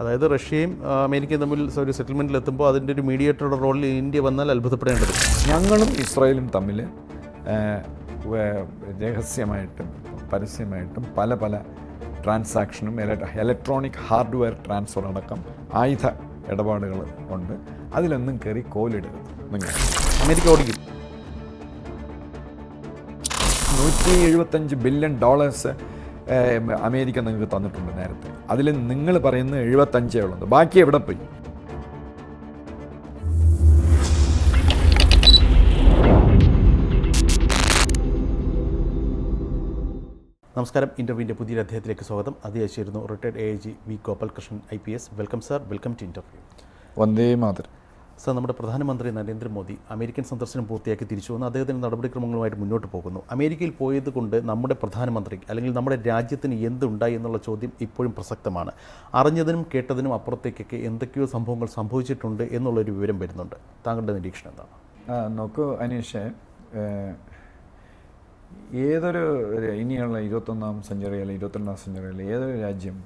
അതായത് റഷ്യയും അമേരിക്കയും തമ്മിൽ ഒരു സെറ്റിൽമെന്റിൽ എത്തുമ്പോൾ അതിന്റെ ഒരു മീഡിയേറ്ററുടെ റോളിൽ ഇന്ത്യ വന്നാൽ അത്ഭുതപ്പെടേണ്ടത്. ഞങ്ങളും ഇസ്രായേലും തമ്മിൽ രഹസ്യമായിട്ടും പരസ്യമായിട്ടും പല പല ട്രാൻസാക്ഷനും ഇലക്ട്രോണിക് ഹാർഡ്വെയർ ട്രാൻസ്ഫർ അടക്കം ആയുധ ഇടപാടുകൾ ഉണ്ട്. അതിലൊന്നും കയറി കോലിടരുത്. നിങ്ങൾ അമേരിക്ക ഓടിക്കും. നൂറ്റി എഴുപത്തഞ്ച് ബില്യൺ ഡോളേഴ്സ് അമേരിക്ക നിങ്ങൾക്ക് തന്നിട്ടുണ്ട് നേരത്തെ. അതിൽ നിങ്ങൾ പറയുന്നത് എഴുപത്തഞ്ചേ ഉള്ളത് ബാക്കി എവിടെ പോയി? നമസ്കാരം. ഇന്റർവ്യൂവിന്റെ പുതിയൊരു അദ്ദേഹത്തിലേക്ക് സ്വാഗതം. അതിയായിരുന്നു retired A G V Gopalakrishnan I P S. Welcome sir. Welcome to interview Vande Mataram. Sir നമ്മുടെ പ്രധാനമന്ത്രി നരേന്ദ്രമോദി അമേരിക്കൻ സന്ദർശനം പൂർത്തിയാക്കി തിരിച്ചു വന്ന്. അദ്ദേഹത്തിന്റെ നടപടിക്രമങ്ങളുമായിട്ട് മുന്നോട്ട് പോകുന്നു. അമേരിക്കയിൽ പോയത് കൊണ്ട് നമ്മുടെ പ്രധാനമന്ത്രി അല്ലെങ്കിൽ നമ്മുടെ രാജ്യത്തിന് എന്തുണ്ടായി എന്നുള്ള ചോദ്യം ഇപ്പോഴും പ്രസക്തമാണ്. അറിഞ്ഞതിനും കേട്ടതിനും അപ്പുറത്തേക്കൊക്കെ എന്തൊക്കെയോ സംഭവങ്ങൾ സംഭവിച്ചിട്ടുണ്ട് എന്നുള്ളൊരു വിവരം വരുന്നുണ്ട്. താങ്കളുടെ നിരീക്ഷണം എന്താണ്? നോക്കൂ അനീഷ്. ഏതൊരു ഇനിയുള്ള ഇരുപത്തൊന്നാം സെഞ്ചുറി അല്ലെങ്കിൽ ഇരുപത്തിരണ്ടാം സെഞ്ചുറിയിൽ ഏതൊരു രാജ്യം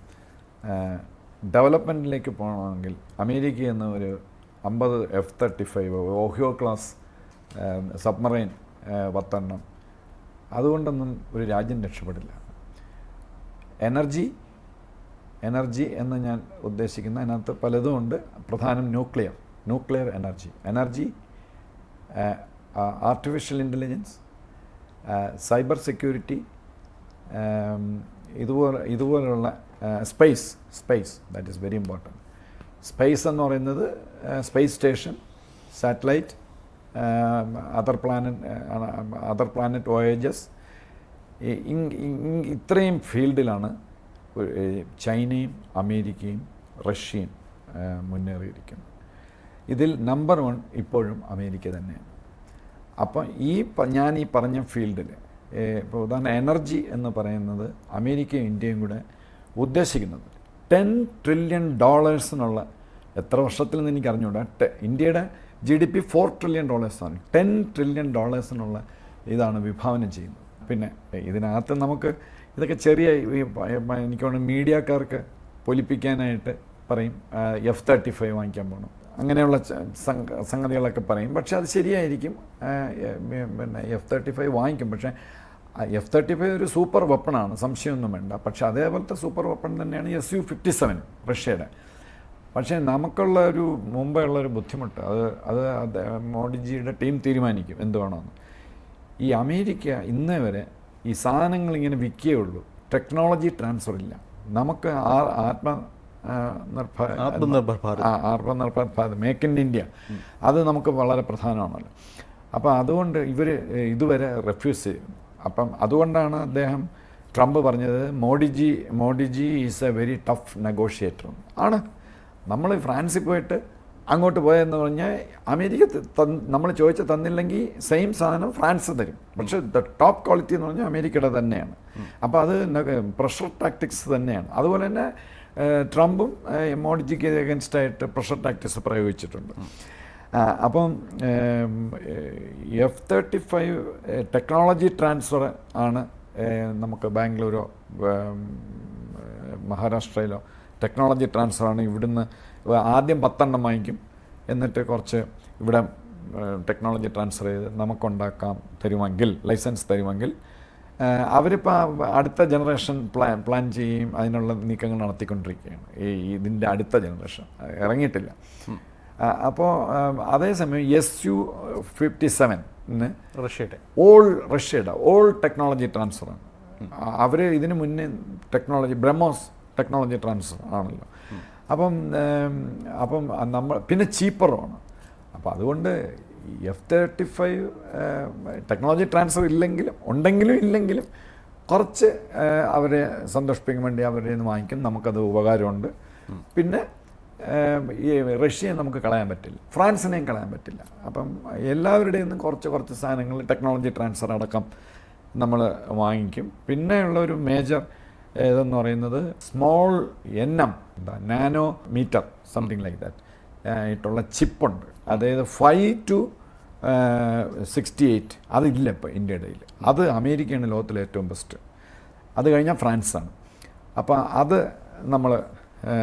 ഡെവലപ്മെന്റിലേക്ക് പോകണമെങ്കിൽ അമേരിക്ക എന്ന ഒരു അമ്പത് F thirty five Ohio class submarine പത്തെണ്ണം. അതുകൊണ്ടൊന്നും ഒരു രാജ്യം രക്ഷപ്പെടില്ല. എനർജി എനർജി എന്ന് ഞാൻ ഉദ്ദേശിക്കുന്ന അതിനകത്ത് പലതും ഉണ്ട്. പ്രധാനം nuclear nuclear energy energy artificial intelligence cyber security ഇതുപോലെ ഇതുപോലുള്ള space space that is very important space എന്ന് പറയുന്നത് space station satellite other planet other planet voyages. ഇത്രയും ഫീൽഡിലാണ് ചൈനയും അമേരിക്കയും റഷ്യയും മുന്നേറിയിരിക്കുന്നത്. ഇതിൽ നമ്പർ വൺ ഇപ്പോഴും അമേരിക്ക തന്നെയാണ്. അപ്പം ഈ ഞാൻ ഈ പറഞ്ഞ ഫീൽഡിൽ ഇപ്പോൾ ഉദാഹരണം എനർജി എന്ന് പറയുന്നത് അമേരിക്കയും ഇന്ത്യയും കൂടെ ഉദ്ദേശിക്കുന്നത് ടെൻ ട്രില്യൺ ഡോളേഴ്സിനുള്ള എത്ര വർഷത്തിൽ നിന്ന് എനിക്ക് അറിഞ്ഞുകൂടാ ഇന്ത്യയുടെ G D P four trillion ഡോളേഴ്സാണ് ten trillion ഡോളേഴ്സിനുള്ള ഇതാണ് വിഭാവനം ചെയ്യുന്നത്. പിന്നെ ഇതിനകത്ത് നമുക്ക് ഇതൊക്കെ ചെറിയ ഈ പ- പ- എനിക്ക് തോന്നുന്നു മീഡിയക്കാർക്ക് പൊലിപ്പിക്കാനായിട്ട് പറയും. എഫ് തേർട്ടി ഫൈവ് വാങ്ങിക്കാൻ പോകണം അങ്ങനെയുള്ള സംഗതികളൊക്കെ പറയും. പക്ഷേ അത് ശരിയായിരിക്കും. പിന്നെ എഫ് തേർട്ടി ഫൈവ് വാങ്ങിക്കും. പക്ഷേ എഫ് തേർട്ടി ഫൈവ് ഒരു സൂപ്പർ വെപ്പണാണ് സംശയമൊന്നും വേണ്ട. പക്ഷേ അതേപോലത്തെ സൂപ്പർ വെപ്പൺ തന്നെയാണ് എസ് യു ഫിഫ്റ്റി സെവൻ റഷ്യയുടെ. പക്ഷേ നമുക്കുള്ള ഒരു മുമ്പേ ഉള്ള ഒരു ബുദ്ധിമുട്ട് അത് അത് മോഡിജിയുടെ ടീം തീരുമാനിക്കും എന്ത് വേണമെന്ന്. ഈ അമേരിക്ക ഇന്നേ വരെ ഈ സാധനങ്ങൾ ഇങ്ങനെ വിൽക്കേ ഉള്ളൂ. ടെക്നോളജി ട്രാൻസ്ഫർ ഇല്ല. നമുക്ക് ആ- Atma Nirbhar നിർഭ- Atmanirbhar Bharat. Atmanirbhar Bharat make in India അത് നമുക്ക് വളരെ പ്രധാനമാണല്ലോ. അപ്പോൾ അതുകൊണ്ട് ഇവർ ഇതുവരെ റെഫ്യൂസ് ചെയ്യും അപ്പം അതുകൊണ്ടാണ് അദ്ദേഹം ട്രംപ് പറഞ്ഞത് Modiji Modiji is a very tough negotiator ആണ്. നമ്മൾ ഫ്രാൻസിൽ പോയിട്ട് അങ്ങോട്ട് പോയെന്ന് പറഞ്ഞാൽ അമേരിക്ക നമ്മൾ ചോദിച്ച തന്നില്ലെങ്കിൽ സെയിം സാധനം ഫ്രാൻസ് തരും. പക്ഷേ ദ ടോപ്പ് ക്വാളിറ്റി എന്ന് പറഞ്ഞാൽ അമേരിക്കയുടെ തന്നെയാണ്. അപ്പോൾ അത് പ്രഷർ ടാക്ടിക്സ് തന്നെയാണ്. അതുപോലെ തന്നെ ട്രംപും മോഡിജിക്ക് അഗൻസ്റ്റ് ആയിട്ട് പ്രഷർ ടാക്ടിക്സ് പ്രയോഗിച്ചിട്ടുണ്ട്. അപ്പം F thirty five technology transfer ആണ് നമുക്ക് ബാംഗ്ലൂരോ മഹാരാഷ്ട്രയിലോ ടെക്നോളജി ട്രാൻസ്ഫറാണ് ഇവിടുന്ന് ആദ്യം പത്തെണ്ണം വാങ്ങിക്കും. എന്നിട്ട് കുറച്ച് ഇവിടെ ടെക്നോളജി ട്രാൻസ്ഫർ ചെയ്ത് നമുക്കുണ്ടാക്കാം തരുമെങ്കിൽ ലൈസൻസ് തരുമെങ്കിൽ അവരിപ്പോൾ അടുത്ത ജനറേഷൻ പ്ലാൻ പ്ലാൻ ചെയ്യും അതിനുള്ള നീക്കങ്ങൾ നടത്തിക്കൊണ്ടിരിക്കുകയാണ്. ഈ ഇതിന്റെ അടുത്ത ജനറേഷൻ ഇറങ്ങിയിട്ടില്ല. അപ്പോൾ അതേസമയം എസ് യു ഫിഫ്റ്റി സെവന് റഷ്യയുടെ. ഓൾ റഷ്യയുടെ ഓൾ ടെക്നോളജി ട്രാൻസ്ഫറാണ് അവർ ഇതിനു മുന്നേ ടെക്നോളജി ബ്രഹ്മോസ് ടെക്നോളജി ട്രാൻസ്ഫർ ആണല്ലോ. അപ്പം അപ്പം നമ്മൾ പിന്നെ ചീപ്പറുമാണ് അപ്പോൾ അതുകൊണ്ട് F thirty five technology transfer ഇല്ലെങ്കിലും ഉണ്ടെങ്കിലും ഇല്ലെങ്കിലും കുറച്ച് അവരെ സന്തോഷിപ്പിക്കാൻ വേണ്ടി അവരെ നിന്ന് വാങ്ങിക്കും. നമുക്കത് ഉപകാരമുണ്ട്. പിന്നെ ഈ റഷ്യയെ നമുക്ക് കളയാൻ പറ്റില്ല. ഫ്രാൻസിനെയും കളയാൻ പറ്റില്ല. അപ്പം എല്ലാവരുടെയും കുറച്ച് കുറച്ച് സാധനങ്ങൾ ടെക്നോളജി ട്രാൻസ്ഫർ അടക്കം നമ്മൾ വാങ്ങിക്കും. പിന്നെയുള്ള ഒരു മേജർ ഏതെന്ന് പറയുന്നത്? സ്മോൾ എൻ എം എന്താ nano meter something like that ആയിട്ടുള്ള ചിപ്പുണ്ട്. അതായത് ഫൈവ് ടു സിക്സ്റ്റി എയ്റ്റ് അതില്ല ഇപ്പോൾ ഇന്ത്യയുടെ ഇടയിൽ. അത് അമേരിക്കയാണ് ലോകത്തിലെ ഏറ്റവും ബെസ്റ്റ് അത് കഴിഞ്ഞാൽ ഫ്രാൻസാണ്. അപ്പോൾ അത് നമ്മൾ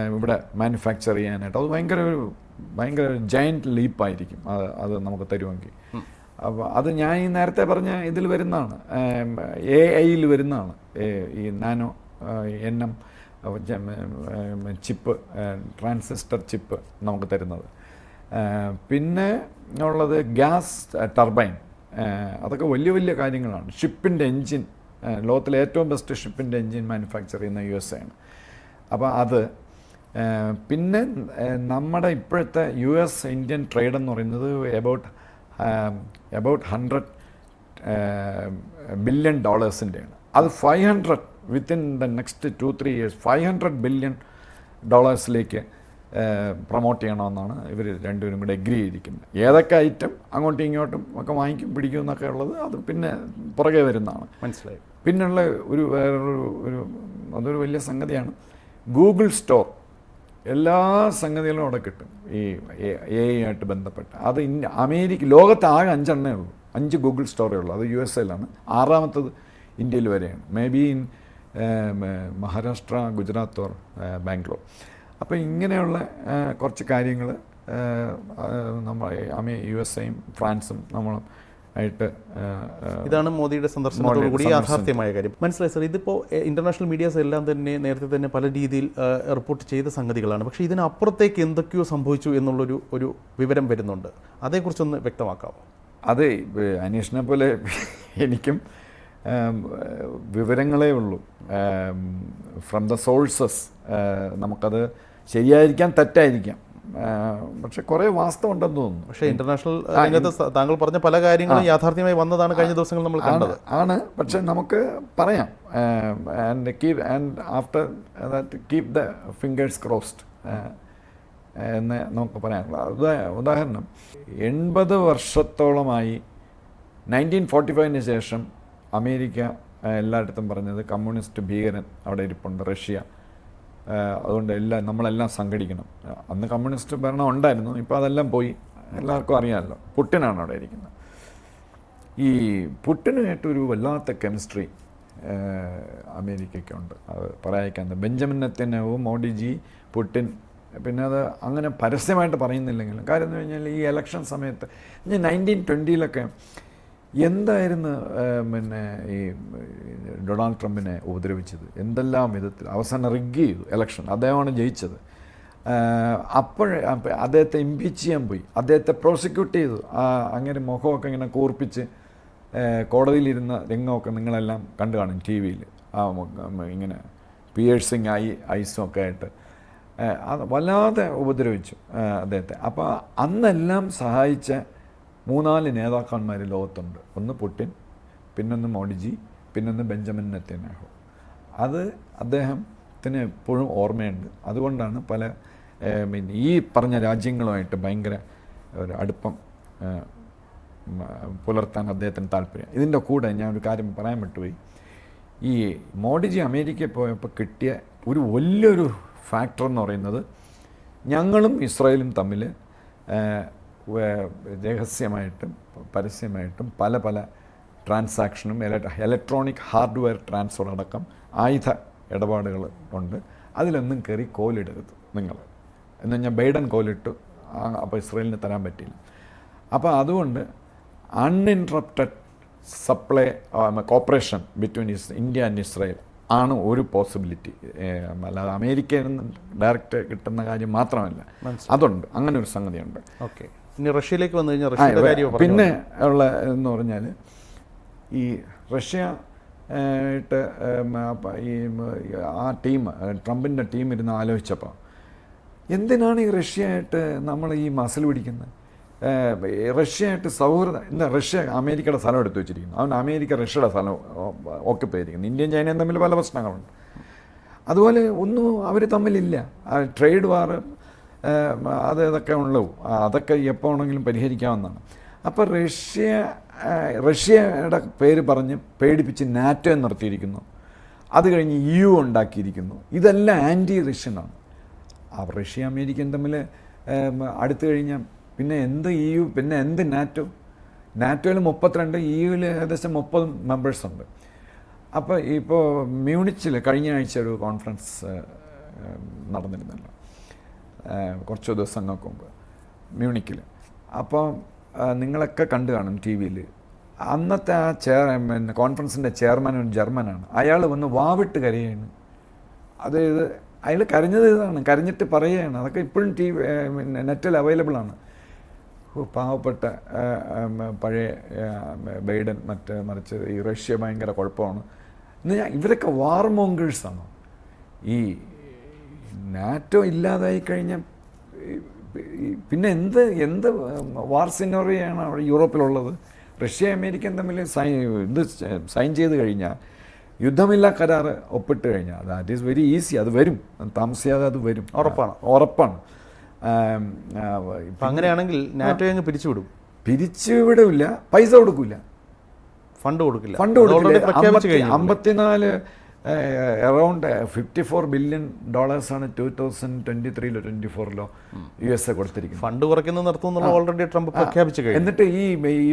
ഇവിടെ മാനുഫാക്ചർ ചെയ്യാനായിട്ട് അത് ഭയങ്കര ഒരു ഭയങ്കര ഒരു ജയന്റ് ലീപ്പായിരിക്കും അത് അത് നമുക്ക് തരുമെങ്കിൽ അപ്പോൾ അത് ഞാൻ ഈ നേരത്തെ പറഞ്ഞ ഇതിൽ വരുന്നതാണ്. എ ഐയിൽ വരുന്നതാണ്. ഈ nano N M chip transistor chip നമുക്ക് തരുന്നത്. പിന്നെ ഉള്ളത് ഗ്യാസ് ടർബൈൻ. അതൊക്കെ വലിയ വലിയ കാര്യങ്ങളാണ്. ഷിപ്പിന്റെ എൻജിൻ ലോകത്തിലെ ഏറ്റവും ബെസ്റ്റ് ഷിപ്പിന്റെ എൻജിൻ മാനുഫാക്ചർ ചെയ്യുന്ന യു എസ് ആണ്. അപ്പോൾ അത് പിന്നെ നമ്മുടെ ഇപ്പോഴത്തെ യു എസ് ഇന്ത്യൻ ട്രേഡ് എന്ന് പറയുന്നത് എബൌട്ട് എബൌട്ട് ഹൺഡ്രഡ് ബില്യൺ ഡോളേഴ്സിന്റെയാണ്. അത് five hundred within the next two three years five hundred billion ഡോളേഴ്സിലേക്ക് promote ചെയ്യണമെന്നാണ് ഇവർ രണ്ടുപേരും കൂടെ എഗ്രി ചെയ്തിരിക്കുന്നത്. ഏതൊക്കെ ഐറ്റം അങ്ങോട്ടും ഇങ്ങോട്ടും ഒക്കെ വാങ്ങിക്കും പിടിക്കും എന്നൊക്കെ ഉള്ളത് അത് പിന്നെ പുറകെ വരുന്നതാണ്. മനസ്സിലായി. പിന്നുള്ള ഒരു വേറൊരു ഒരു അതൊരു വലിയ സംഗതിയാണ്. ഗൂഗിൾ സ്റ്റോർ എല്ലാ സംഗതികളും അവിടെ കിട്ടും. ഈ എ ആയിട്ട് ബന്ധപ്പെട്ട്. അത് ഇന്ന അമേരിക്ക ലോകത്താകെ അഞ്ചെണ്ണേ ഉള്ളൂ. അഞ്ച് ഗൂഗിൾ സ്റ്റോറേ ഉള്ളൂ. അത് യു എസ് എയിലാണ് ആറാമത്തത് ഇന്ത്യയിൽ വരെയാണ്. May be in Maharashtra Gujarat or Bangalore. അപ്പോൾ ഇങ്ങനെയുള്ള കുറച്ച് കാര്യങ്ങൾ നമ്മൾ അമേ യു എസ് എയും ഫ്രാൻസും നമ്മളും ആയിട്ട് ഇതാണ് മോദിയുടെ സന്ദർശനത്തോടു കൂടി യാഥാർത്ഥ്യമായ കാര്യം. മനസ്സിലായി സർ? ഇതിപ്പോൾ ഇന്റർനാഷണൽ മീഡിയാസ് എല്ലാം തന്നെ നേരത്തെ തന്നെ പല രീതിയിൽ റിപ്പോർട്ട് ചെയ്ത സംഗതികളാണ്. പക്ഷേ ഇതിനപ്പുറത്തേക്ക് എന്തൊക്കെയോ സംഭവിച്ചു എന്നുള്ളൊരു ഒരു വിവരം വരുന്നുണ്ട്. അതേക്കുറിച്ചൊന്ന് വ്യക്തമാക്കാമോ? അതെ അന്വേഷണ പോലെ എനിക്കും വിവരങ്ങളേ ഉള്ളൂ. ഫ്രം ദ സോഴ്സസ് നമുക്കത് ശരിയായിരിക്കാം തെറ്റായിരിക്കാം. പക്ഷെ കുറേ വാസ്തവം ഉണ്ടെന്ന് തോന്നുന്നു. പക്ഷേ ഇന്റർനാഷണൽ രംഗത്ത് താങ്കൾ പറഞ്ഞ പല കാര്യങ്ങളും യാഥാർത്ഥ്യമായി വന്നതാണ് കഴിഞ്ഞ ദിവസങ്ങൾ നമ്മൾ കണ്ടത്. ആണ് പക്ഷെ നമുക്ക് പറയാം. And keep and after that keep the fingers crossed എന്ന് നമുക്ക് പറയാനുള്ള ഉദാ- ഉദാഹരണം എൺപത് വർഷത്തോളമായി നയന്റീൻ ഫോർട്ടി ഫൈവിന് ശേഷം അമേരിക്ക എല്ലായിടത്തും പറഞ്ഞത് കമ്മ്യൂണിസ്റ്റ് ഭീകരൻ അവിടെ ഇരിപ്പുണ്ട് റഷ്യ. അതുകൊണ്ട് എല്ലാം നമ്മളെല്ലാം സംഘടിക്കണം. അന്ന് കമ്മ്യൂണിസ്റ്റ് ഭരണം ഉണ്ടായിരുന്നു ഇപ്പോൾ അതെല്ലാം പോയി. എല്ലാവർക്കും അറിയാമല്ലോ പുട്ടിനാണ് അവിടെ ഇരിക്കുന്നത്. ഈ പുട്ടിനുമായിട്ടൊരു വല്ലാത്ത കെമിസ്ട്രി അമേരിക്കയ്ക്കുണ്ട്. അത് പറയാൻ ബെഞ്ചമിൻ നെത്തന്യാഹു മോഡിജി പുട്ടിൻ പിന്നെ അത് അങ്ങനെ പരസ്യമായിട്ട് പറയുന്നില്ലെങ്കിലും. കാര്യം എന്ന് കഴിഞ്ഞാൽ ഈ ഇലക്ഷൻ സമയത്ത് ഞാൻ നയന്റീൻ ട്വന്റിയിലൊക്കെ എന്തായിരുന്നു പിന്നെ ഈ ഡൊണാൾഡ് ട്രംപിനെ ഉപദ്രവിച്ചത്? എന്തെല്ലാം വിധത്തിൽ? അവസാനം റിഗ് ചെയ്തു ഇലക്ഷൻ അദ്ദേഹമാണ് ജയിച്ചത്. അപ്പോൾ അദ്ദേഹത്തെ ഇമ്പീച്ച് ചെയ്യാൻ പോയി. അദ്ദേഹത്തെ പ്രോസിക്യൂട്ട് ചെയ്തു. അങ്ങനെ മുഖമൊക്കെ ഇങ്ങനെ കൂർപ്പിച്ച് കോടതിയിലിരുന്ന രംഗമൊക്കെ നിങ്ങളെല്ലാം കണ്ടു കാണും ടി വിയിൽ. ഇങ്ങനെ പിയേഴ്സിങ് ഐ ഐസും ഒക്കെ ആയിട്ട്. അത് വല്ലാതെ ഉപദ്രവിച്ചു അദ്ദേഹത്തെ. അപ്പോൾ അന്നെല്ലാം സഹായിച്ച മൂന്നാൽ നേതാക്കന്മാർ ലോകത്തുണ്ട്. ഒന്ന് പുട്ടിൻ പിന്നൊന്ന് മോഡിജി പിന്നൊന്ന് ബെഞ്ചമിൻ നെത്തന്യാഹു. അത് അദ്ദേഹത്തിന് എപ്പോഴും ഓർമ്മയുണ്ട്. അതുകൊണ്ടാണ് പല പിന്നെ ഈ പറഞ്ഞ രാജ്യങ്ങളുമായിട്ട് ഭയങ്കര ഒരു അടുപ്പം പുലർത്താൻ അദ്ദേഹത്തിന് താല്പര്യം. ഇതിന്റെ കൂടെ ഞാൻ ഒരു കാര്യം പറയാൻ വിട്ടുപോയി. ഈ മോഡിജി അമേരിക്കയിൽ പോയപ്പോൾ കിട്ടിയ ഒരു വലിയൊരു ഫാക്ടർ എന്ന് പറയുന്നത് ഞങ്ങളും ഇസ്രായേലും തമ്മിൽ രഹസ്യമായിട്ടും പരസ്യമായിട്ടും പല പല ട്രാൻസാക്ഷനും ഇലക്ട്രോണിക് ഹാർഡ്വെയർ ട്രാൻസ്ഫർ അടക്കം ആയുധ ഇടപാടുകൾ ഉണ്ട്. അതിലൊന്നും കയറി കോലിടരുത് നിങ്ങൾ. എന്ന് പറഞ്ഞാൽ ബൈഡൻ കോലിട്ടു. അപ്പോൾ ഇസ്രയേലിന് തരാൻ പറ്റിയില്ല. അപ്പോൾ അതുകൊണ്ട് uninterrupted supply cooperation between is India and Israel ആണ് ഒരു പോസിബിലിറ്റി അല്ലാതെ അമേരിക്കയിൽ നിന്ന് ഡയറക്റ്റ് കിട്ടുന്ന കാര്യം മാത്രമല്ല. അതുണ്ട്. അങ്ങനെ ഒരു സംഗതിയുണ്ട്. ഓക്കെ. ഇനി റഷ്യയിലേക്ക് വന്നു കഴിഞ്ഞാൽ റഷ്യയുടെ കാര്യം പിന്നെ ഉള്ള എന്ന് പറഞ്ഞാൽ ഈ റഷ്യ ആയിട്ട് ഈ ആ ടീം ട്രംപിന്റെ ടീം ഇരുന്ന് ആലോചിച്ചപ്പോൾ എന്തിനാണ് ഈ റഷ്യയായിട്ട് നമ്മൾ ഈ മസിൽ പിടിക്കുന്നത്? റഷ്യയായിട്ട് സൗഹൃദം എന്താ റഷ്യ അമേരിക്കയുടെ സ്ഥലം എടുത്തു വെച്ചിരിക്കുന്നു. അവൻ അമേരിക്ക റഷ്യയുടെ സ്ഥലം ഒക്കെ പോയിരിക്കുന്നു ഇന്ത്യയും ചൈനയും തമ്മിൽ പല പ്രശ്നങ്ങളുണ്ട്. അതുപോലെ ഒന്നും അവർ തമ്മിലില്ല. ട്രേഡ് വാർ അത് ഇതൊക്കെ ഉള്ളൂ. അതൊക്കെ എപ്പോൾ വേണമെങ്കിലും പരിഹരിക്കാവുന്നതാണ്. അപ്പോൾ റഷ്യ റഷ്യയുടെ പേര് പറഞ്ഞ് പേടിപ്പിച്ച് നാറ്റോ നിർത്തിയിരിക്കുന്നു. അത് കഴിഞ്ഞ് യു ഉണ്ടാക്കിയിരിക്കുന്നു. ഇതെല്ലാം ആന്റി റഷ്യനാണ് റഷ്യ അമേരിക്കൻ തമ്മിൽ അടുത്ത് കഴിഞ്ഞാൽ പിന്നെ എന്ത് ഇ യു പിന്നെ എന്ത് നാറ്റോ? നാറ്റോയിൽ മുപ്പത്തിരണ്ട് ഇ യുവിൽ ഏകദേശം മുപ്പത് മെമ്പേഴ്സ് ഉണ്ട്. അപ്പോൾ ഇപ്പോൾ മ്യൂണിച്ചിൽ കഴിഞ്ഞ ആഴ്ച ഒരു കോൺഫറൻസ് നടന്നിരുന്നല്ലോ. കുറച്ച് ദിവസങ്ങൾക്ക് മുമ്പ്. മ്യൂണിക്കിൽ അപ്പോൾ നിങ്ങളൊക്കെ കണ്ടു കാണും ടി വിയിൽ അന്നത്തെ ആ ചെയർ പിന്നെ കോൺഫറൻസിന്റെ ചെയർമാൻ ഒരു ജർമ്മനാണ്. അയാൾ വന്ന് വാവിട്ട് കരയാണ്. അതായത് അയാൾ കരഞ്ഞത് ഇതാണ്. കരഞ്ഞിട്ട് പറയുകയാണ്. അതൊക്കെ ഇപ്പോഴും ടി വി നെറ്റിൽ അവൈലബിൾ ആണ്. പാവപ്പെട്ട പഴയ ബൈഡൻ മറ്റ് മറിച്ച് ഈ റഷ്യ ഭയങ്കര കുഴപ്പമാണ്. എന്ന് ഞാൻ ഇവരൊക്കെ വാർമോങ്കേഴ്സാണ് ഈ നാറ്റോ ഇല്ലാതായി കഴിഞ്ഞാൽ പിന്നെ എന്ത് എന്ത് വാർ സിനോറിയാണ് അവിടെ യൂറോപ്പിലുള്ളത്. റഷ്യ അമേരിക്കൻ തമ്മിൽ സൈൻ ഇത് സൈൻ ചെയ്ത് കഴിഞ്ഞാൽ യുദ്ധമില്ലാ കരാർ ഒപ്പിട്ട് കഴിഞ്ഞാൽ ദാറ്റ് ഈസ് വെരി ഈസി അത് വരും. താമസിയാതെ അത് വരും. ഉറപ്പാണ്. ഉറപ്പാണ്. ഇപ്പം അങ്ങനെയാണെങ്കിൽ നാറ്റോ അങ്ങ് പിരിച്ചുവിടും പിരിച്ചുവിടില്ല പൈസ കൊടുക്കില്ല ഫണ്ട് കൊടുക്കില്ല. ഫണ്ട് കൊടുക്കില്ല. കഴിഞ്ഞു അമ്പത്തിനാല് അറൗണ്ട് ഫിഫ്റ്റി ഫോർ ബില്യൺ ഡോളേഴ്സാണ് ടൂ തൗസൻഡ് ട്വന്റി ത്രീയിലോ ട്വന്റി ഫോറിലോ യു എസ് എ കൊടുത്തിരിക്കുന്നത്. ഫണ്ട് കുറയ്ക്കുന്ന നിർത്തുന്നുള്ള ഓൾറെഡി ട്രംപ് പ്രഖ്യാപിച്ചു എന്നിട്ട് ഈ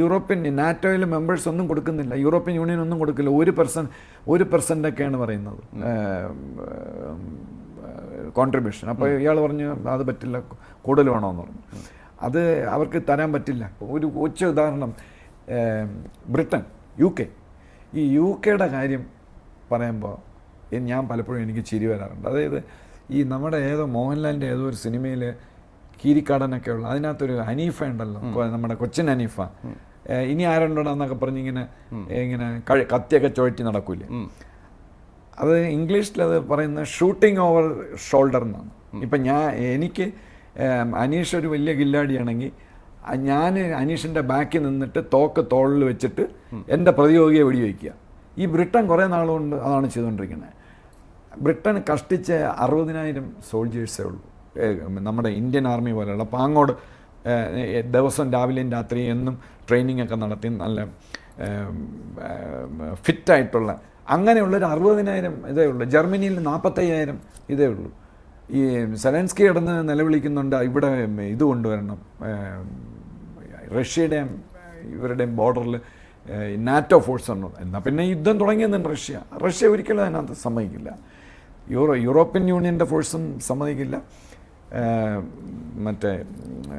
യൂറോപ്യൻ നാറ്റോയിലെ മെമ്പേഴ്സ് ഒന്നും കൊടുക്കുന്നില്ല. യൂറോപ്യൻ യൂണിയൻ ഒന്നും കൊടുക്കില്ല. ഒരു പെർസെന്റ് ഒരു പെർസെന്റ് ഒക്കെയാണ് പറയുന്നത്. കോൺട്രിബ്യൂഷൻ അപ്പോൾ ഇയാൾ പറഞ്ഞു അത് പറ്റില്ല. കൂടുതൽ വേണമെന്ന് പറഞ്ഞു. അത് അവർക്ക് തരാൻ പറ്റില്ല. ഒരു ഉച്ച ഉദാഹരണം ബ്രിട്ടൻ യു കെ. ഈ യു കെയുടെ കാര്യം പറയുമ്പോൾ ഞാൻ പലപ്പോഴും എനിക്ക് ചിരി വരാറുണ്ട്. അതായത് ഈ നമ്മുടെ ഏതോ മോഹൻലാലിന്റെ ഏതോ ഒരു സിനിമയിൽ കീരിക്കാടനൊക്കെ ഉള്ള അതിനകത്തൊരു ഹനീഫ ഉണ്ടല്ലോ. നമ്മുടെ കൊച്ചിൻ ഹനീഫ. ഇനി ആരുണ്ടോടാന്നൊക്കെ പറഞ്ഞ് ഇങ്ങനെ ഇങ്ങനെ കത്തിയൊക്കെ ചുഴറ്റി നടക്കൂലേ? അത് ഇംഗ്ലീഷിൽ അത് പറയുന്ന ഷൂട്ടിംഗ് ഓവർ ഷോൾഡർ എന്നാണ്. ഇപ്പം ഞാൻ എനിക്ക് അനീഷ് ഒരു വലിയ കില്ലാടിയാണെങ്കിൽ ഞാൻ അനീഷിന്റെ ബാക്കിൽ നിന്നിട്ട് തോക്ക് തോളിൽ വെച്ചിട്ട് എന്റെ പ്രതിയോഗിയെ വെടിവെക്കുക ഈ ബ്രിട്ടൻ കുറേ നാളുകൊണ്ട് അതാണ് ചെയ്തുകൊണ്ടിരിക്കുന്നത്. ബ്രിട്ടൻ കഷ്ടിച്ച് അറുപതിനായിരം സോൾജേഴ്സേ ഉള്ളൂ. നമ്മുടെ ഇന്ത്യൻ ആർമി പോലെയുള്ള അപ്പോൾ ഏ, ദിവസം രാവിലെയും രാത്രിയും എന്നും ട്രെയിനിങ് ഒക്കെ നടത്തി നല്ല ഫിറ്റായിട്ടുള്ള അങ്ങനെയുള്ളൊരു അറുപതിനായിരം ഇതേ ഉള്ളൂ. ജർമ്മനിയിൽ നാൽപ്പത്തയ്യായിരം ഇതേ ഉള്ളൂ. ഈ സെലൻസ്കി കിടന്ന് നിലവിളിക്കുന്നുണ്ട്. ഇവിടെ ഇത് കൊണ്ടുവരണം. റഷ്യയുടെയും ഇവരുടെയും ബോർഡറിൽ നാറ്റോ ഫോഴ്സ് എന്നുള്ളത് എന്നാൽ പിന്നെ യുദ്ധം തുടങ്ങിയെന്നുണ്ട് റഷ്യ. റഷ്യ ഒരിക്കലും അതിനകത്ത് സമ്മതിക്കില്ല. യൂറോ യൂറോപ്യൻ യൂണിയന്റെ ഫോഴ്സും സമ്മതിക്കില്ല. മറ്റേ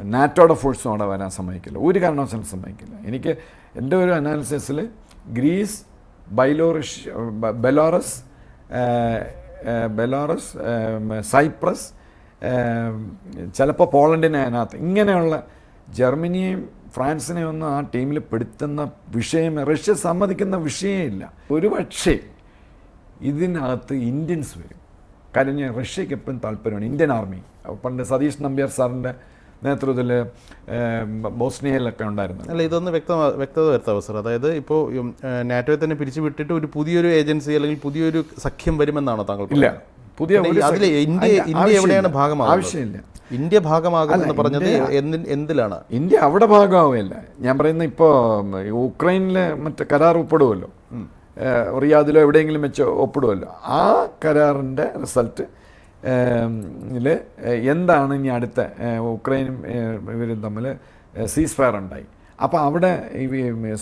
നാറ്റോയുടെ ഫോഴ്സും അവിടെ വരാൻ സമ്മതിക്കില്ല. ഒരു കാരണവശാലും സമ്മതിക്കില്ല. എനിക്ക് എന്റെ ഒരു അനാലിസിസിൽ ഗ്രീസ് ബൈലോറിഷ് ബെലോറസ് ബെലോറസ് സൈപ്രസ് ചിലപ്പോൾ പോളണ്ടിനെ അതിനകത്ത്. ഇങ്ങനെയുള്ള ജർമ്മനിയെയും ഫ്രാൻസിനെയും ഒന്നും ആ ടീമിൽ പെടുത്തുന്ന വിഷയം റഷ്യ സമ്മതിക്കുന്ന വിഷയമില്ല ഒരു പക്ഷേ ഇതിനകത്ത് ഇന്ത്യൻസ് വരും. കാര്യം ഞാൻ റഷ്യക്ക് എപ്പോഴും താല്പര്യമാണ്. Indian army. പണ്ട് സതീഷ് നമ്പ്യാർ സാറിന്റെ നേതൃത്വത്തിൽ ബോസ്നിയയിലൊക്കെ ഉണ്ടായിരുന്നു അല്ല ഇതൊന്ന് വ്യക്ത വ്യക്തത വരുത്താവോ സർ അതായത് ഇപ്പോൾ നാറ്റോയെ തന്നെ പിരിച്ചു വിട്ടിട്ട് ഒരു പുതിയൊരു ഏജൻസി അല്ലെങ്കിൽ പുതിയൊരു സഖ്യം വരുമെന്നാണോ താങ്കൾ ഇല്ല? പുതിയ ഇന്ത്യ ഇന്ത്യ എവിടെയാണ് ഭാഗമാകുന്നത്? ആവശ്യമില്ല. ഇന്ത്യ ഭാഗമാകും എന്ന് പറഞ്ഞത് എന്തിലാണ്? ഇന്ത്യ അവിടെ ഭാഗമാവുകയല്ല. ഞാൻ പറയുന്ന ഇപ്പോൾ ഉക്രൈനിൽ മറ്റേ കരാർ ഒപ്പിടുമല്ലോ റിയാദിലോ എവിടെയെങ്കിലും വെച്ച് ഒപ്പിടുമല്ലോ ആ കരാറിന്റെ റിസൾട്ട് എന്താണ് ഇനി അടുത്ത ഉക്രൈനും ഇവരും തമ്മിൽ സീസ് ഫയർ ഉണ്ടായി. അപ്പോൾ അവിടെ ഈ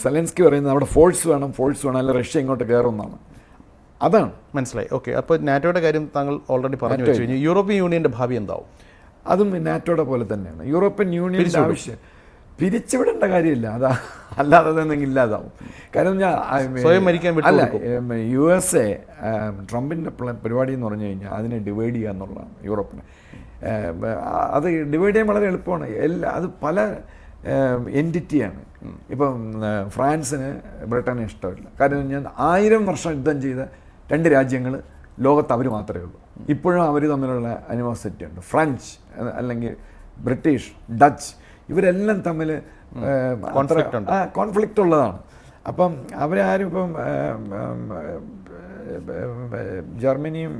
സെലൻസ്കി പറയുന്നത് അവിടെ ഫോഴ്സ് വേണം ഫോഴ്സ് വേണം അല്ലെങ്കിൽ റഷ്യ ഇങ്ങോട്ട് കയറുമെന്നാണ്. അതാണ്. മനസ്സിലായി. ഓക്കെ. അപ്പോൾ നാറ്റോയുടെ കാര്യം താങ്കൾ ഓൾറെഡി പറഞ്ഞു വെച്ചു. കഴിഞ്ഞു യൂറോപ്യൻ യൂണിയന്റെ ഭാവി എന്താവും? അതും നാറ്റോയുടെ പോലെ തന്നെയാണ്. യൂറോപ്യൻ യൂണിയൻ ആവശ്യം പിരിച്ചുവിടേണ്ട കാര്യമില്ല. അതാ അല്ലാതെ തന്നെ ഇല്ലാതാവും. കാരണം ഞാൻ സ്വയം മരിക്കാൻ അല്ല. യു എസ് എ ട്രംപിന്റെ പരിപാടി എന്ന് പറഞ്ഞു കഴിഞ്ഞാൽ അതിനെ ഡിവൈഡ് ചെയ്യുക എന്നുള്ളതാണ് യൂറോപ്പിനെ. അത് ഡിവൈഡ് ചെയ്യാൻ വളരെ എളുപ്പമാണ്. എല്ലാ അത് പല എന്റിറ്റിയാണ് ഇപ്പം ഫ്രാൻസിന് ബ്രിട്ടനെ ഇഷ്ടമില്ല. കാരണം ഞാൻ ആയിരം വർഷം യുദ്ധം ചെയ്ത രണ്ട് രാജ്യങ്ങൾ ലോകത്ത് അവർ മാത്രമേ ഉള്ളൂ. ഇപ്പോഴും അവർ തമ്മിലുള്ള അനിവേഴ്സിറ്റി ഉണ്ട്. ഫ്രഞ്ച് അല്ലെങ്കിൽ ബ്രിട്ടീഷ് ഡച്ച് ഇവരെല്ലാം തമ്മിൽ. കോൺഫ്ലിക്റ്റ് ഉള്ളതാണ്. അപ്പം അവരാരും ഇപ്പം ജർമ്മനിയും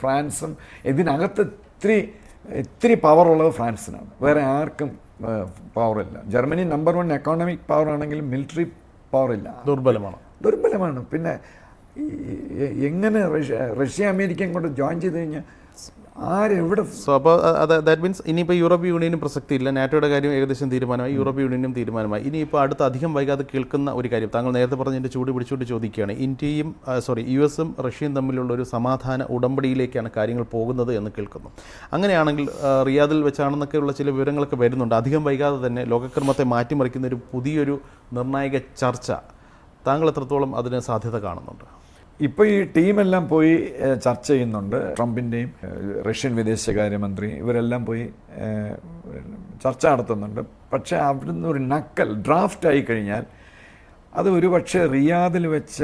ഫ്രാൻസും ഇതിനകത്ത് ഇത്തിരി ഇത്തിരി പവറുള്ളത് ഫ്രാൻസിനാണ്. വേറെ ആർക്കും പവറില്ല Germany number one economic power ആണെങ്കിലും മിലിറ്ററി പവറില്ല ദുർബലമാണ്. ദുർബലമാണ്. പിന്നെ എങ്ങനെ റഷ്യ റഷ്യ അമേരിക്ക ഇങ്ങോട്ട് ജോയിൻ ചെയ്ത് കഴിഞ്ഞാൽ ആരെവിടെ സോ അപ്പോൾ ദാറ്റ് മീൻസ് ഇനിയിപ്പോൾ യൂറോപ്യൻ യൂണിയനും പ്രസക്തി ഇല്ല. നാറ്റോയുടെ കാര്യം ഏകദേശം തീരുമാനമായി. യൂറോപ്യൻ യൂണിയനും തീരുമാനമായി. ഇനിയിപ്പോൾ അടുത്ത അധികം വൈകാതെ കേൾക്കുന്ന ഒരു കാര്യം താങ്കൾ നേരത്തെ പറഞ്ഞതിന്റെ ചൂട് പിടിച്ചുകൊണ്ട് ചോദിക്കുകയാണ്. ഇന്ത്യയും സോറി യു എസും റഷ്യയും തമ്മിലുള്ള ഒരു സമാധാന ഉടമ്പടിയിലേക്കാണ് കാര്യങ്ങൾ പോകുന്നത് എന്ന് കേൾക്കുന്നു. അങ്ങനെയാണെങ്കിൽ റിയാദിൽ വെച്ചാണെന്നൊക്കെയുള്ള ചില വിവരങ്ങളൊക്കെ വരുന്നുണ്ട്. അധികം വൈകാതെ തന്നെ ലോകക്രമത്തെ മാറ്റിമറിക്കുന്ന ഒരു പുതിയൊരു നിർണായക ചർച്ച താങ്കൾ എത്രത്തോളം അതിന് സാധ്യത കാണുന്നുണ്ട്? ഇപ്പോൾ ഈ ടീമെല്ലാം പോയി ചർച്ച ചെയ്യുന്നുണ്ട്. ട്രംപിന്റെയും റഷ്യൻ വിദേശകാര്യമന്ത്രി ഇവരെല്ലാം പോയി ചർച്ച നടത്തുന്നുണ്ട്. പക്ഷേ അവിടുന്ന് ഒരു നക്കൽ ഡ്രാഫ്റ്റ് ആയി കഴിഞ്ഞാൽ അത് ഒരുപക്ഷെ റിയാദിൽ വെച്ച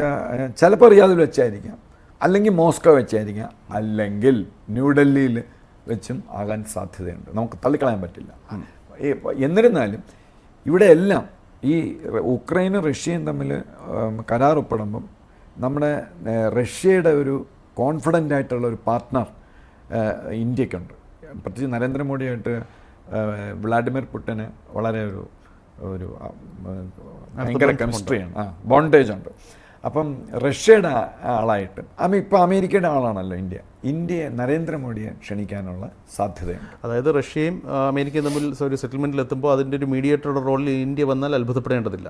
ചിലപ്പോൾ റിയാദിൽ വെച്ചായിരിക്കാം. അല്ലെങ്കിൽ മോസ്കോ വെച്ചായിരിക്കാം. അല്ലെങ്കിൽ ന്യൂഡൽഹിയിൽ വെച്ചും ആകാൻ സാധ്യതയുണ്ട്. നമുക്ക് തള്ളിക്കളയാൻ പറ്റില്ല. എന്നിരുന്നാലും ഇവിടെ എല്ലാം ഈ ഉക്രൈനും റഷ്യയും തമ്മിൽ കരാർ ഒപ്പിടുമ്പം നമ്മുടെ റഷ്യയുടെ ഒരു കോൺഫിഡന്റ് ആയിട്ടുള്ള ഒരു പാർട്ട്ണർ ഇന്ത്യക്കുണ്ട്. പ്രത്യേകിച്ച് നരേന്ദ്രമോദിയായിട്ട് വ്ളാഡിമിർ പുട്ടിന് വളരെ ഒരു ഒരു ഭയങ്കര കെമിസ്ട്രിയാണ്. ആ ബോണ്ടേജ് ഉണ്ട്. അപ്പം റഷ്യയുടെ ആളായിട്ട് അമി ഇപ്പോൾ അമേരിക്കയുടെ ആളാണല്ലോ ഇന്ത്യ. ഇന്ത്യയെ നരേന്ദ്രമോദിയെ ക്ഷണിക്കാനുള്ള സാധ്യതയുണ്ട്. അതായത് റഷ്യയും അമേരിക്കയും തമ്മിൽ ഒരു സെറ്റിൽമെന്റിൽ എത്തുമ്പോൾ അതിന്റെ ഒരു മീഡിയേറ്ററുടെ റോളിൽ ഇന്ത്യ വന്നാൽ അത്ഭുതപ്പെടേണ്ടതില്ല.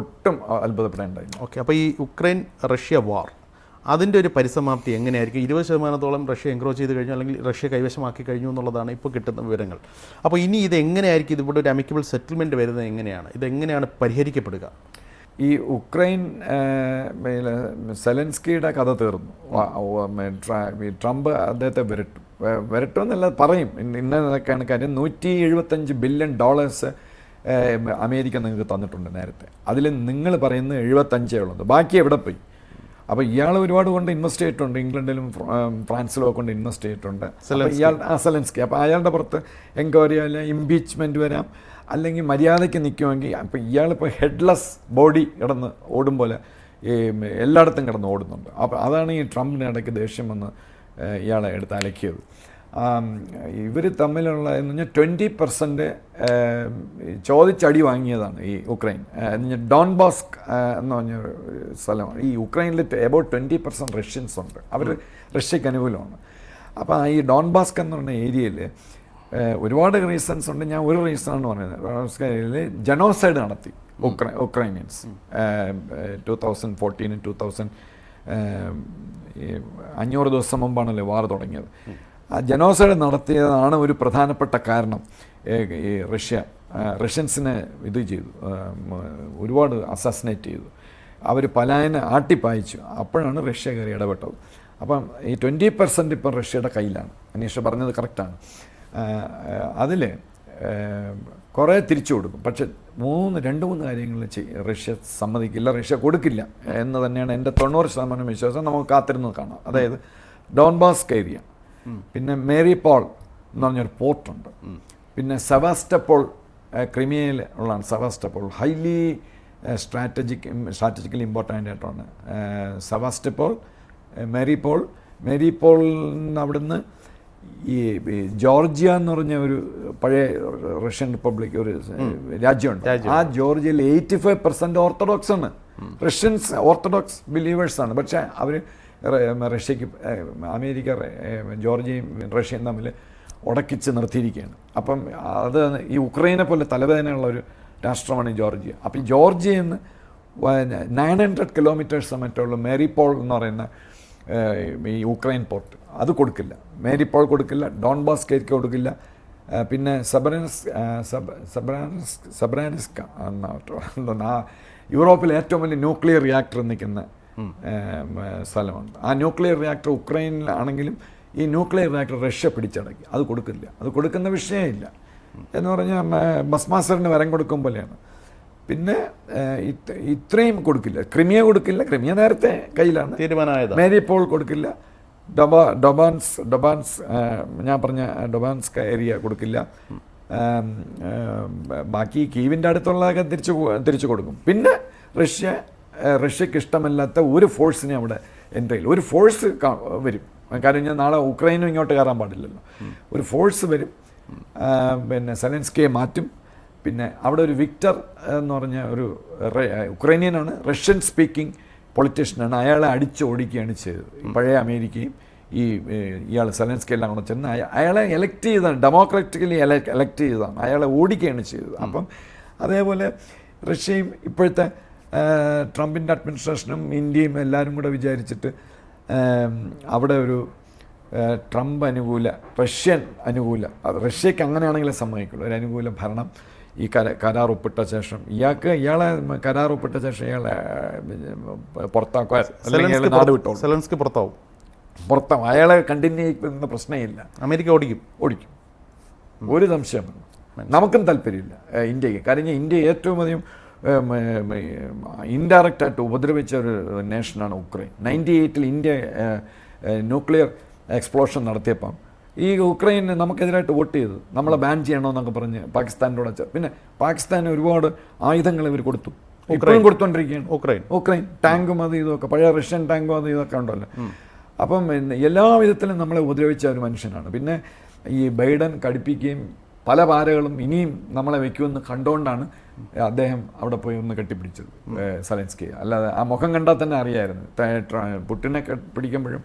ഒട്ടും അത്ഭുതപ്പെടേണ്ടതില്ല. ഓക്കെ അപ്പോൾ ഈ ഉക്രൈൻ റഷ്യ വാർ അതിന്റെ ഒരു പരിസമാപ്തി എങ്ങനെയായിരിക്കും? ഇരുപത് ശതമാനത്തോളം റഷ്യ എൻക്രോച്ച് ചെയ്ത് കഴിഞ്ഞു അല്ലെങ്കിൽ റഷ്യ കൈവശമാക്കി കഴിഞ്ഞു എന്നുള്ളതാണ് ഇപ്പോൾ കിട്ടുന്ന വിവരങ്ങൾ. അപ്പോൾ ഇനി ഇത് എങ്ങനെയായിരിക്കും? ഇതിവിടെ ഒരു അമിക്കബിൾ സെറ്റിൽമെന്റ് വരുന്നത് എങ്ങനെയാണ്? ഇതെങ്ങനെയാണ് പരിഹരിക്കപ്പെടുക? ഈ ഉക്രൈൻ സെലൻസ്കിയുടെ കഥ തീർന്നു. ട്രംപ് അദ്ദേഹത്തെ വിരട്ടും വിരട്ടുമെന്നല്ല പറയും. ഇന്ന നിലക്കാണ് കാര്യം. നൂറ്റി എഴുപത്തഞ്ച് ബില്യൺ ഡോളേഴ്സ് അമേരിക്ക നിങ്ങൾക്ക് തന്നിട്ടുണ്ട് നേരത്തെ. അതിൽ നിങ്ങൾ പറയുന്നത് എഴുപത്തഞ്ചേ ഉള്ളത് ബാക്കി എവിടെ പോയി? അപ്പോൾ ഇയാൾ ഒരുപാട് കൊണ്ട് ഇൻവെസ്റ്റ് ചെയ്തിട്ടുണ്ട്. ഇംഗ്ലണ്ടിലും ഫ്രാൻസിലും ഒക്കെ കൊണ്ട് ഇൻവെസ്റ്റ് ചെയ്തിട്ടുണ്ട്. ഇയാൾ അസലൻസ്കി സെലൻസ്കി. അപ്പോൾ അയാളുടെ പുറത്ത് എൻക്വയറി അല്ലെങ്കിൽ ഇംപീച്ച്മെന്റ് വരാം. അല്ലെങ്കിൽ മര്യാദയ്ക്ക് നിൽക്കുമെങ്കിൽ അപ്പോൾ ഇയാളിപ്പോൾ ഹെഡ്ലെസ് ബോഡി കിടന്ന് ഓടും പോലെ ഈ എല്ലായിടത്തും കിടന്ന് ഓടുന്നുണ്ട്. അപ്പോൾ അതാണ് ഈ ട്രംപിന് ഇടയ്ക്ക് ദേഷ്യം വന്ന് ഇയാളെ എടുത്ത് അലക്കിയത്. ഇവർ തമ്മിലുള്ള എന്ന് പറഞ്ഞാൽ ട്വന്റി പെർസെന്റ് ചോദിച്ചടി വാങ്ങിയതാണ് ഈ ഉക്രൈൻ. എന്ന് പറഞ്ഞാൽ ഡോൺ ബോസ്ക് എന്ന് പറഞ്ഞൊരു സ്ഥലമാണ്. ഈ ഉക്രൈനിൽ എബൌട്ട് ട്വന്റി പെർസെന്റ് റഷ്യൻസ് ഉണ്ട്. അവർ റഷ്യക്ക് അനുകൂലമാണ്. അപ്പോൾ ഈ ഡോൺ ബാസ്ക് എന്ന് പറഞ്ഞ ഏരിയയിൽ ഒരുപാട് റീസൺസ് ഉണ്ട്. ഞാൻ ഒരു റീസണാണ് പറയുന്നത് ജനോസൈഡ് നടത്തി ഉക്രൈ ഉക്രൈനിയൻസ്. ടു തൗസൻഡ് ഫോർട്ടീനും ടു തൗസൻഡ് അഞ്ഞൂറ് ദിവസം മുമ്പാണല്ലോ വാർ തുടങ്ങിയത്. ആ ജനോസൈഡ് നടത്തിയതാണ് ഒരു പ്രധാനപ്പെട്ട കാരണം. ഈ റഷ്യ റഷ്യൻസിനെ ഇത് ചെയ്തു. ഒരുപാട് അസസിനേറ്റ് ചെയ്തു. അവർ പലായനെ ആട്ടിപ്പായിച്ചു. അപ്പോഴാണ് റഷ്യ കയറി ഇടപെട്ടത്. അപ്പം ഈ ട്വന്റി പെർസെന്റ് ഇപ്പം റഷ്യയുടെ കയ്യിലാണ്. അനീഷ പറഞ്ഞത് കറക്റ്റാണ് അതിൽ കുറേ തിരിച്ചു കൊടുക്കും. പക്ഷെ മൂന്ന് രണ്ട് മൂന്ന് കാര്യങ്ങൾ റഷ്യ സമ്മതിക്കില്ല റഷ്യ കൊടുക്കില്ല എന്ന് തന്നെയാണ് എന്റെ തൊണ്ണൂറ് ശതമാനം വിശ്വാസം നമുക്ക് കാത്തിരുന്ന് കാണാം. അതായത് ഡോൺബാസ്ക് ഏരിയ. പിന്നെ മേരി പോൾ എന്ന് പറഞ്ഞൊരു പോർട്ടുണ്ട്. പിന്നെ സെവാസ്റ്റപ്പോൾ ക്രിമിയയിൽ ഉള്ളതാണ് Sevastopol highly strategic strategically important ആയിട്ടാണ്. Sevastopol Mariupol. മേരി പോളിന് അവിടുന്ന് ഈ ജോർജിയ എന്ന് പറഞ്ഞ ഒരു പഴയ റഷ്യൻ റിപ്പബ്ലിക് ഒരു രാജ്യമുണ്ട്. ആ ജോർജിയയിൽ എയ്റ്റി ഫൈവ് പെർസെന്റ് ഓർത്തഡോക്സ് ആണ് റഷ്യൻസ് ഓർത്തഡോക്സ് ബിലീവേഴ്സ് ആണ് പക്ഷേ അവർ റഷ്യക്ക് അമേരിക്ക ജോർജിയയും റഷ്യയും തമ്മിൽ ഉടക്കിച്ച് നിർത്തിയിരിക്കുകയാണ്. അപ്പം അത് ഈ ഉക്രൈനെ പോലെ തലവേദനയുള്ള ഒരു രാഷ്ട്രമാണ് ജോർജിയ. അപ്പം ജോർജിയയിൽ നിന്ന് നയൻ ഹൺഡ്രഡ് കിലോമീറ്റേഴ്സ് മറ്റുള്ള മേരി എന്ന് പറയുന്ന ഈ ഉക്രൈൻ പോർട്ട്. അത് കൊടുക്കില്ല. മേരി പോൾ കൊടുക്കില്ല ഡോൺ ബാസ്കേക്ക് കൊടുക്കില്ല. പിന്നെ സബറൻസ് സബ സബ്രാൻസ് സബ്രാനിസ്ക എന്നാ ആ യൂറോപ്പിലെ ഏറ്റവും വലിയ ന്യൂക്ലിയർ റിയാക്ടർ നിൽക്കുന്ന സ്ഥലമാണ് സ്ഥലമുണ്ട്. ആ ന്യൂക്ലിയർ റിയാക്ടർ ഉക്രൈനിലാണെങ്കിലും ഈ ന്യൂക്ലിയർ റിയാക്ടർ റഷ്യ പിടിച്ചടക്കി. അത് കൊടുക്കില്ല. അത് കൊടുക്കുന്ന വിഷയമില്ല എന്ന് പറഞ്ഞാൽ ബസ്മാസറിന് വരം കൊടുക്കും പോലെയാണ്. പിന്നെ ഇത്രയും കൊടുക്കില്ല. ക്രിമിയ കൊടുക്കില്ല. ക്രിമിയ നേരത്തെ കയ്യിലാണ്. തീരുമാനമായത്. മേരി പോൾ കൊടുക്കില്ല. ഡൊബ ഡൊബാൻസ് ഡൊബാൻസ് ഞാൻ പറഞ്ഞ ഡൊബാൻസ് ഏരിയ കൊടുക്കില്ല. ബാക്കി കീവിന്റെ അടുത്തുള്ളതൊക്കെ തിരിച്ചു തിരിച്ചു കൊടുക്കും. പിന്നെ റഷ്യ റഷ്യക്ക് ഇഷ്ടമല്ലാത്ത ഒരു ഫോഴ്സിനെ അവിടെ ചെയ്യില്ല. ഒരു ഫോഴ്സ് വരും. കാര്യം ഞാൻ നാളെ ഉക്രൈനും ഇങ്ങോട്ട് കയറാൻ പാടില്ലല്ലോ. ഒരു ഫോഴ്സ് വരും. പിന്നെ സെലൻസ്കിയെ മാറ്റും. പിന്നെ അവിടെ ഒരു വിക്ടർ എന്ന് പറഞ്ഞ ഒരു ഉക്രൈനിയനാണ്. Russian speaking പൊളിറ്റീഷ്യനാണ്. അയാളെ അടിച്ച് ഓടിക്കുകയാണ് ചെയ്തത്. പഴയ അമേരിക്കയും ഈ ഇയാൾ സെലൻസ്കെല്ലാം കൂടെ ചെന്ന് അയാളെ എലക്ട് ചെയ്താണ് ഡെമോക്രാറ്റിക്കലി എലക്ട് ചെയ്താണ് അയാളെ ഓടിക്കുകയാണ് ചെയ്തത്. അപ്പം അതേപോലെ റഷ്യയും ഇപ്പോഴത്തെ ട്രംപിന്റെ അഡ്മിനിസ്ട്രേഷനും ഇന്ത്യയും എല്ലാവരും കൂടെ വിചാരിച്ചിട്ട് അവിടെ ഒരു ട്രംപ് അനുകൂല റഷ്യൻ അനുകൂല റഷ്യക്ക് അങ്ങനെയാണെങ്കിലേ സമ്മതിക്കുള്ളൂ. ഒരു അനുകൂല ഭരണം ഈ കര കരാർ ഒപ്പിട്ട ശേഷം ഇയാൾക്ക് ഇയാളെ കരാർ ഒപ്പിട്ട ശേഷം ഇയാളെ പുറത്താക്കുക അല്ലെങ്കിൽ അയാളെ നാട് വിട്ടോളൂ. സെലൻസ്കി പുറത്താവും. പുറത്താവും. അയാളെ കണ്ടിന്യൂ ചെയ്യുന്ന പ്രശ്നമില്ല. അമേരിക്ക ഓടിക്കും. ഓടിക്കും. ഒരു സംശയം നമുക്കും താല്പര്യമില്ല. ഇന്ത്യയ്ക്ക്. കാരണം ഇന്ത്യ ഏറ്റവും അധികം ഇൻഡയറക്റ്റായിട്ട് ഉപദ്രവിച്ച ഒരു നേഷനാണ് ഉക്രൈൻ. നയന്റി എയ്റ്റിൽ ഇന്ത്യ ന്യൂക്ലിയർ എക്സ്പ്ലോഷൻ നടത്തിയപ്പം ഈ ഉക്രൈന് നമുക്കെതിരായിട്ട് വോട്ട് ചെയ്തു. നമ്മളെ ബാൻ ചെയ്യണമെന്നൊക്കെ പറഞ്ഞ് പാകിസ്ഥാനോട് അച്ഛൻ പിന്നെ പാകിസ്ഥാന് ഒരുപാട് ആയുധങ്ങൾ ഇവർ കൊടുത്തു. ഇപ്പോഴും കൊടുത്തോണ്ടിരിക്കുകയാണ്. ഉക്രൈൻ. ഉക്രൈൻ. ടാങ്കും അത് ഇതൊക്കെ പഴയ റഷ്യൻ ടാങ്കും അത് ഇതൊക്കെ ഉണ്ടല്ലോ. അപ്പം എല്ലാ വിധത്തിലും നമ്മളെ ഉപദ്രവിച്ച ഒരു മനുഷ്യനാണ്. പിന്നെ ഈ ബൈഡൻ കടുപ്പിക്കുകയും പല പാരകളും ഇനിയും നമ്മളെ വെക്കുമെന്ന് കണ്ടുകൊണ്ടാണ് അദ്ദേഹം അവിടെ പോയി ഒന്ന് കെട്ടിപ്പിടിച്ചത് സലൻസ്കി അല്ലാതെ ആ മുഖം കണ്ടാൽ തന്നെ അറിയായിരുന്നു. പുട്ടിനെ പിടിക്കുമ്പോഴും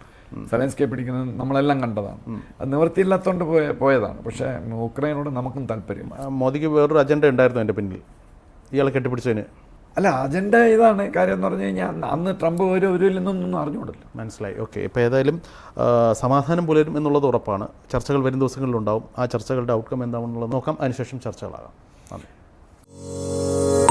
സലൻസ്കിയെ പിടിക്കുന്നത് നമ്മളെല്ലാം കണ്ടതാണ്. അത് നിവൃത്തിയില്ലാത്തതുകൊണ്ട് പോയ പോയതാണ്. പക്ഷേ ഉക്രൈനോട് നമുക്കും താല്പര്യം. മോദിക്ക് വേറൊരു അജണ്ട ഉണ്ടായിരുന്നു എന്റെ പിന്നിൽ. ഇയാളെ കെട്ടിപ്പിടിച്ചതിന്. അല്ല അജണ്ട ഇതാണ്. കാര്യം എന്ന് പറഞ്ഞു കഴിഞ്ഞാൽ അന്ന് ട്രംപ് ഒരു ഒരു നിന്നൊന്നും അറിഞ്ഞുകൂടല്ലോ. മനസ്സിലായി. ഓക്കെ. ഇപ്പോൾ ഏതായാലും സമാധാനം പുലരും എന്നുള്ളത് ഉറപ്പാണ്. ചർച്ചകൾ വരും ദിവസങ്ങളിലുണ്ടാവും. ആ ചർച്ചകളുടെ ഔട്ട്കം എന്താണെന്നുള്ളത് നോക്കാം. അതിനുശേഷം ചർച്ചകളാകാം. നന്ദി.